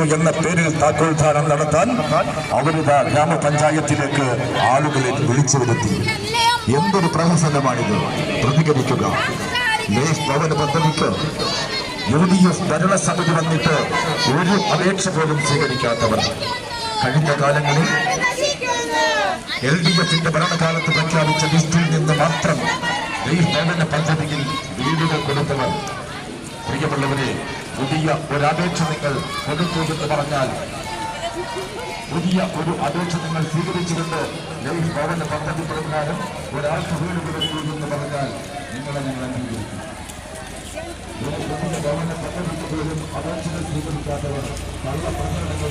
എന്ന പേരിൽ താക്കോൽദാനം നടത്താൻ അവരിതാ ഗ്രാമപഞ്ചായത്തിലേക്ക് ആളുകളെ വിളിച്ചു വരുത്തി. എന്തൊരു പ്രഹസനമാണിത്. പ്രതികരിക്കുക. യു ഡി എഫ് ഭരണസമിതി വന്നിട്ട് ഒരു അപേക്ഷ പോലും സ്വീകരിക്കാത്തവർ. കഴിഞ്ഞ കാലങ്ങളിൽ എൽ ഡി എഫിന്റെ ഭരണകാലത്ത് പ്രഖ്യാപിച്ച ലിസ്റ്റിൽ നിന്ന് മാത്രം ഭവന പദ്ധതിയിൽ വീടുകൾ കൊടുത്തവർ. പ്രിയമുള്ളവരെ പുതിയ ഒരു അപേക്ഷ നിങ്ങൾ കൊടുത്തു എന്ന് പറഞ്ഞാൽ പുതിയ ഒരു അപേക്ഷ നിങ്ങൾ സ്വീകരിച്ചുകൊണ്ട് ലൈഫ് ഭവന പദ്ധതി പ്രകാരം ഒരാൾക്ക് വീട് കൊടുത്തു എന്ന് പറഞ്ഞാൽ നിങ്ങളെ ഞങ്ങൾ അംഗീകരിക്കും. ഭവന പദ്ധതിക്ക് പോലും അപേക്ഷകൾ സ്വീകരിക്കാത്തവർ നല്ല പ്രകടനങ്ങൾ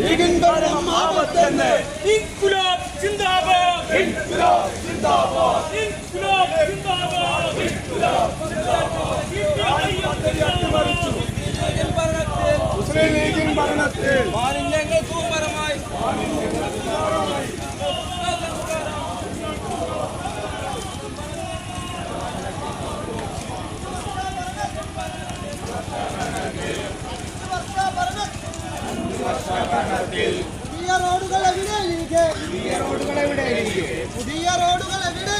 ലീഗിൻ ഭരണം ആപത്തെന്ന് ഇൻകുലാബ് സിന്ദാബാദ് ഇൻകുലാബ് സിന്ദാബാദ് മുസ്ലിം ഭരണത്തിൽ മാലിന്യങ്ങൾ സൂപരമായി പുതിയ റോഡുകൾ എവിടെ പുതിയ റോഡുകൾ എവിടെ?